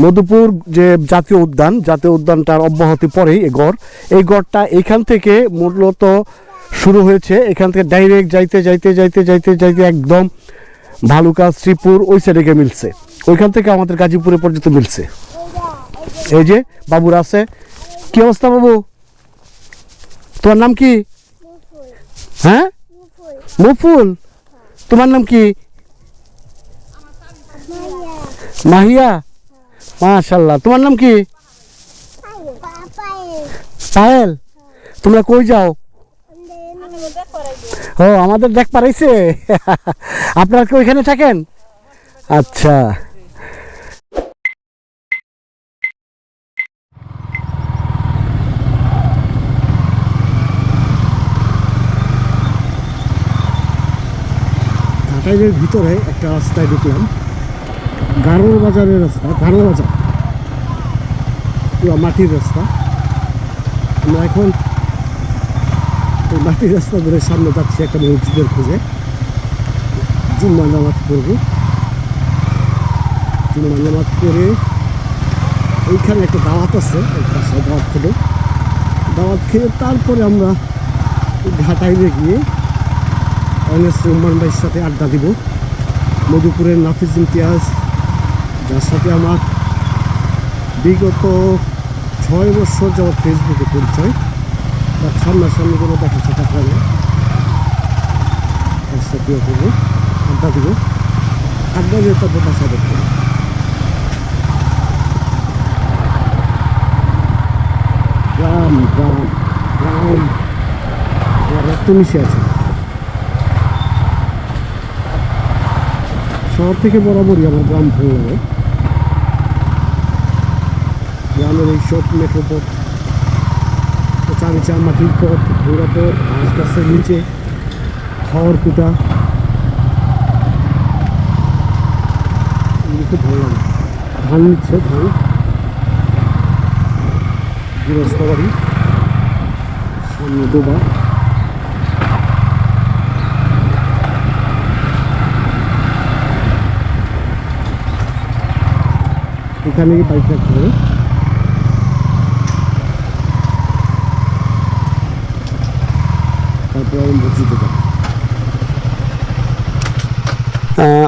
মধুপুর যে জাতীয় উদ্যান, জাতীয় উদ্যানটার অব্যাহতি পরেই এই গড়। এই গড়টা এখান থেকে মূলত শুরু হয়েছে। এখান থেকে ডাইরেক্ট যাইতে যাইতে যাইতে যাইতে যাইতে একদম ভালুকা, শ্রীপুর, ওই সাইডে গিয়ে মিলছে। ওইখান থেকে আমাদের গাজীপুরে পর্যন্ত মিলছে। এই যে বাবুর আছে। কি অবস্থা বাবু? তোমার নাম কি? হ্যাঁ? মুফুল। তোমার নাম কি? মাহিয়া। মাশাল্লাহ তোমার নাম কি? পায়েল তোমরা কই যাও? ও, আমাদের দেখ পারাইছে। আপনারা কি ওইখানে থাকেন? আচ্ছা। ভিতরে একটা রাস্তায় ঢুকলাম। গারোর বাজারের রাস্তা গারো বাজার। মাটির রাস্তা। আমরা এখন ওই মাটির রাস্তা ধরে সামনে যাচ্ছি একটা মসজিদের খুঁজে। জুম্মা নামাজ পড়ব। জুম্মা নামাজ পড়ে ওইখানে একটা দাওয়াত আছে দাওয়াত খেলে। দাওয়াত খেয়ে তারপরে আমরা ঘাটাইলে গিয়ে অনেস রহমান ভাইয়ের সাথে আড্ডা দিব। মধুপুরের নাফিজ ইমতিয়াজ যার সাথে আমার বিগত ছয় বছর যাওয়া ফেসবুকে পরিচয় তার সামনাসামনি কোনো দেখা সাক্ষাৎ হয় তার সাথেও করব আড্ডা দিব আড্ডা দিয়ে তারপর বাসা দেখতে। গ্রাম গ্রাম গ্রাম রক্ত মিশে আছে শহর থেকে বরাবরই আমার গ্রাম ভালো লাগে গ্রামের এই সব মেঠোপথ চারিচা মাটির পথ ঘোরা পথ, ঘাস গাছের নিচে খাওয়ার কুটা খুব ভালো লাগে ধান নিচ্ছে ধান গৃহস্থ বাড়ি, সামনে ডোবা। এখানে বাইক রাখতে হবে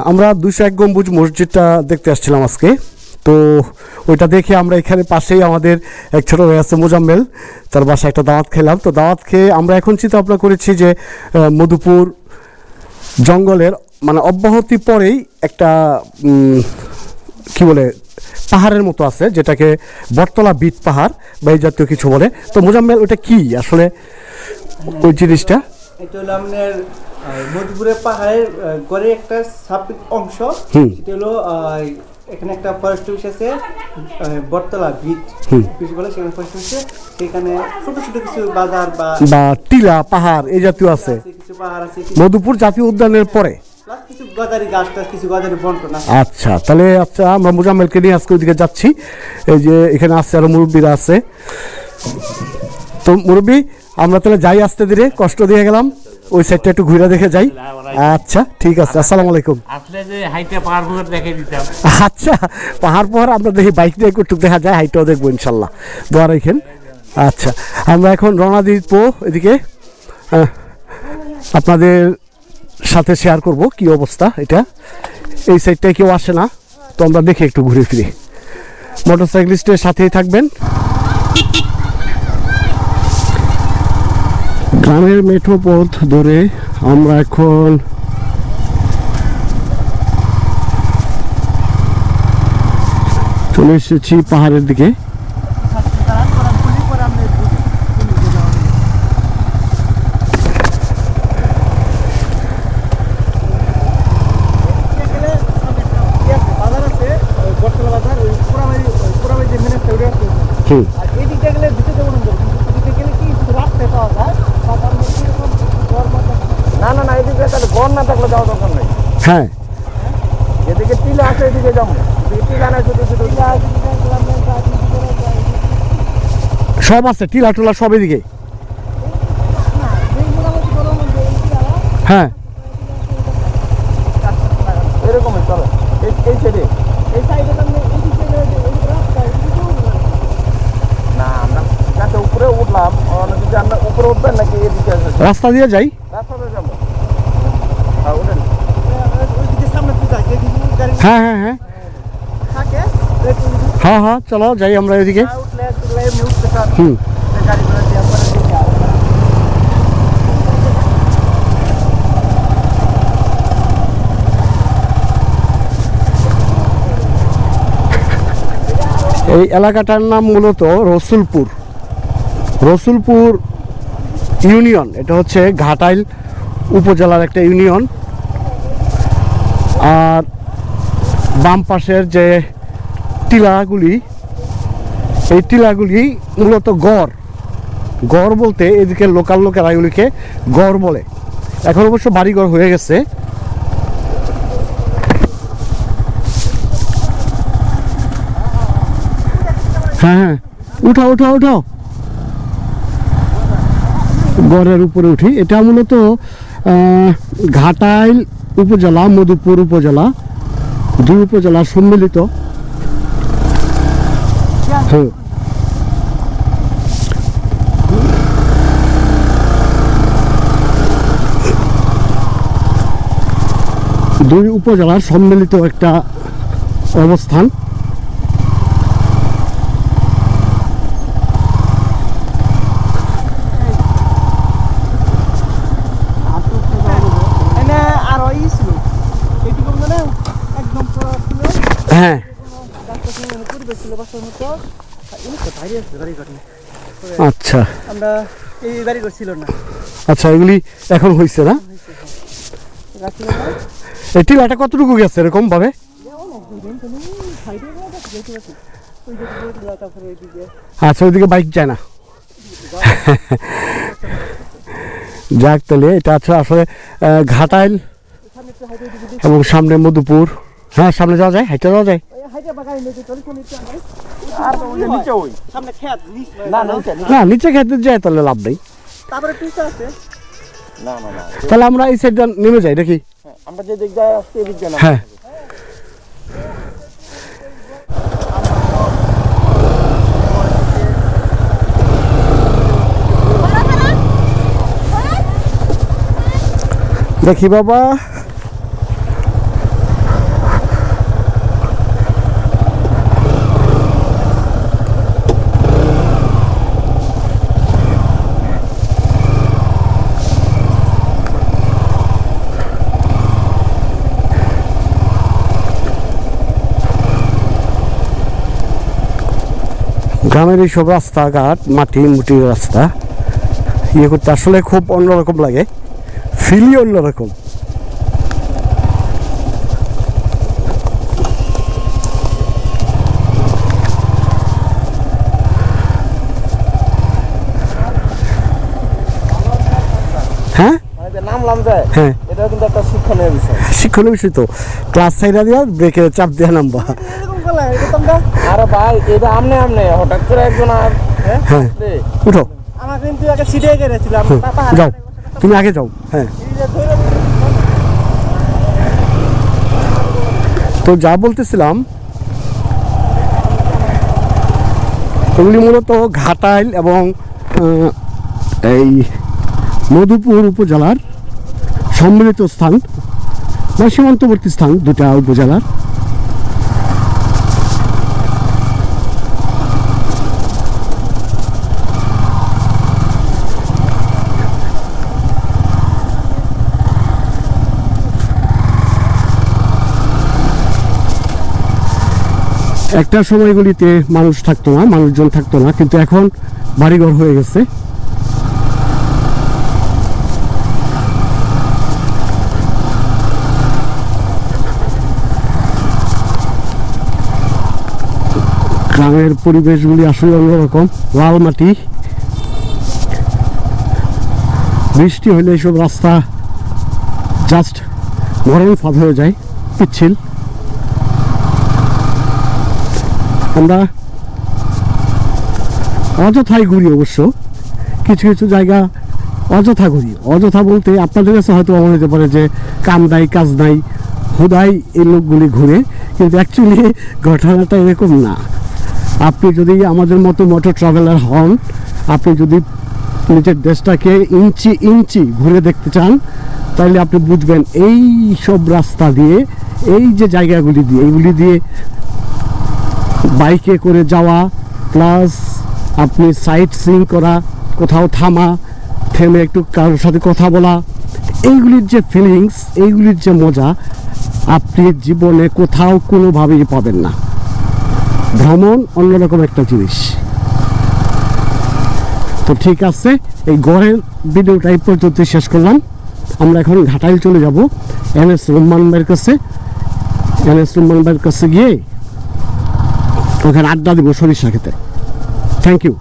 আমরা দুশো এক গম্বুজ মসজিদটা দেখতে আসছিলাম আজকে। তো ওইটা দেখে আমরা এখানে পাশেই আমাদের এক ছোটো ভাই আছে মোজাম্মেল, তার বাসায় একটা দাওয়াত খেলাম। তো দাওয়াত খেয়ে আমরা এখন চিন্তা ভাবনা করেছি যে মধুপুর জঙ্গলের মানে অব্যাহতি পরেই একটা কি বলে পাহাড়ের মতো আছে যেটাকে বটতলা বিট পাহাড় বা এই জাতীয় কিছু বলে। তো মোজাম্মেল ওটা কি আসলে? ওই জিনিসটা? এটা হলো আপনার মধুপুরের পাহাড়ের গড়ের একটা সাবজেক্ট অংশ। সেটা হলো এখানে একটা ফরেস্ট অফিস আছে বটতলা বিচ। হুম। বলে সেখানে ফরেস্ট অফিস সেখানে ছোট ছোট কিছু বাজার বা টিলা পাহাড় এই জাতীয় আছে। মধুপুর জাতীয় উদ্যানের পরে? গজারি গাছ টাছ কিছু গজারি বন্টন আছে আচ্ছা তাহলে আচ্ছা আমরা মোজাম্মেলকে নিয়ে আজকে ওইদিকে যাচ্ছি। এই যে এখানে আছে আরও মুরব্বীরা আছে। তো মুরব্বী আমরা তাহলে যাই আসতে ধীরে কষ্ট দিয়ে গেলাম। ওই সাইডটা একটু ঘুরে দেখে যাই। আচ্ছা ঠিক আছে আসসালামু আলাইকুম। আসলে যে হাইটে পাহাড় পুকুর দেখে দিতাম। আচ্ছা পাহাড় পাহাড় আমরা দেখি বাইক নিয়ে একটু দেখা যায় হাইটাও দেখব ইনশাল্লাহ। দোয়া রাখেন। আচ্ছা আমরা এখন রওনা দিব এদিকে। আপনাদের সাথে শেয়ার করব কি অবস্থা এটা। এই সাইডটায় কেউ আসে না, তো আমরা দেখি একটু ঘুরে ফিরে। মোটরসাইকেলিস্টের সাথেই থাকবেন। গ্রামের মেঠো পথ ধরে আমরা এখন চলে এসেছি পাহাড়ের দিকে বাজার আছে বটতলা বাজার ওই পোড়াবাড়ি পোড়াবাড়ি যে মেনে ওটা আছে হুম আর এই দিকটা গেলে দিতে যাব না দিতে গেলে কি শুধু রাস্তায় পাওয়া যায় বাজার মধ্যে এরকম ঘর মতো না না না এদিকে তাহলে ঘর না থাকলে যাওয়া দরকার নেই। হ্যাঁ। যেদিকে টিলা আছে এদিকে যাব। এদিকে টিলা শুধু শুধু সব আছে টিলা টোলা সব এদিকে। হ্যাঁ। এরকমই চলো। এই এই সাইডে এই সাইডে এই দিকে রাস্তা দিয়ে যাই। রাস্তাতে যাব। হ্যাঁ ওঠেন ওইদিকে সামনে তুই যাই হ্যাঁ হ্যাঁ হ্যাঁ। থাকে হ্যাঁ হ্যাঁ চলো যাই আমরা এদিকে। হুম। দিয়ে। এই এলাকাটার নাম মূলত রসুলপুর। রসুলপুর ইউনিয়ন, এটা হচ্ছে ঘাটাইল উপজেলার একটা ইউনিয়ন। আর বাম পাশের যে টিলাগুলি, এই টিলাগুলি মূলত গড়। গড় বলতে এদিকে লোকাল লোকেরা এগুলিকে গড় বলে। এখন অবশ্য বাড়িঘর হয়ে গেছে। হ্যাঁ হ্যাঁ। উঠাও উঠাও উঠাও। গড়ের উপরে উঠি। এটা মূলত ঘাটাইল উপজেলা, মধুপুর উপজেলা, দুই উপজেলা সম্মিলিত। হ্যাঁ। দুই উপজেলার সম্মিলিত একটা অবস্থান এনে আরও ই ছিল এইটুকু মানে একদম পুরো ছিল হ্যাঁ রাস্তা ছিল মানে পরিবেশ ছিল বাসার মতো আর এনে তো বাইরে আছে গাড়ি ঘটনা আচ্ছা। আচ্ছা এগুলি এখন না? কতটুকু গেছে আচ্ছা ওইদিকে বাইক যায় না। যাক তাহলে, এটা আছে আসলে ঘাটাইল এবং সামনে মধুপুর। হ্যাঁ সামনে যাওয়া যায় হাইটে যাওয়া যায়। না না নিচে নিচে। না নিচে খেতে যায় তাহলে লাভ নেই। তারপরে না না না। তাহলে আমরা এই সাইডটা নেমে যাই দেখি। হ্যাঁ, আমরা যে দিক দিয়ে এদিক দিয়ে হ্যাঁ। দেখি বাবা। গ্রামের এইসব রাস্তাঘাট মাটি মুটির রাস্তা ইয়ে করতে আসলে খুব অন্যরকম লাগে। ফিলই অন্যরকম। হ্যাঁ? হ্যাঁ। এটা কিন্তু একটা শিক্ষণীয় বিষয়। শিক্ষণীয় বিষয় তো। ক্লাস সাইডা দিয়া ব্রেকে চাপ দেওয়া নামবা। আরে ভাই এটা আমনে আমনে হঠাৎ করে একজন আর হ্যাঁ? হ্যাঁ। উঠো। আমার কিন্তু আগে সিটে গেছিলাম পাপা যাও। তুমি আগে যাও হ্যাঁ। তো যা বলতেছিলাম এগুলি মূলত ঘাটাইল এবং এই মধুপুর উপজেলার সম্মিলিত স্থান বা সীমান্তবর্তী স্থান দুটা উপজেলার। একটা সময়গুলিতে মানুষ থাকতো না, মানুষজন থাকতো না, কিন্তু এখন বাড়িঘর হয়ে গেছে। গ্রামের পরিবেশগুলি আসলে অন্যরকম, লাল মাটি। বৃষ্টি হলে এইসব রাস্তা জাস্ট মরণ ফাঁদ হয়ে যায়, পিচ্ছিল। আমরা অযথাই ঘুরি অবশ্য। কিছু কিছু জায়গা অযথা ঘুরি। অযথা বলতে আপনাদের কাছে হয়তো মনে হতে পারে যে কাম নাই, কাজ নাই, হুদাই এই লোকগুলি ঘুরে। কিন্তু অ্যাকচুয়ালি ঘটনাটা এরকম না। আপনি যদি আমাদের মতো মোটর ট্রাভেলার হন, আপনি যদি নিজের দেশটাকে ইঞ্চি ইঞ্চি ঘুরে দেখতে চান, তাহলে আপনি বুঝবেন এই সব রাস্তা দিয়ে, এই যে জায়গাগুলি দিয়ে, এইগুলি দিয়ে বাইকে করে যাওয়া প্লাস আপনি সাইট সিং করা, কোথাও থামা, থেমে একটু কারোর সাথে কথা বলা, এইগুলির যে ফিলিংস এইগুলির যে মজা, আপনি জীবনে কোথাও কোনোভাবেই পাবেন না। ভ্রমণ অন্যরকম একটা জিনিস। তো ঠিক আছে, এই গড়ের ভিডিওটা এই পর্যন্ত শেষ করলাম। আমরা এখন ঘাটাইল চলে যাব, এন এস রহমান ভাইয়ের কাছে। এন এস রহমান ভাইয়ের কাছে গিয়ে ওখানে আড্ডা দিব সরিষা খেতে। Thank you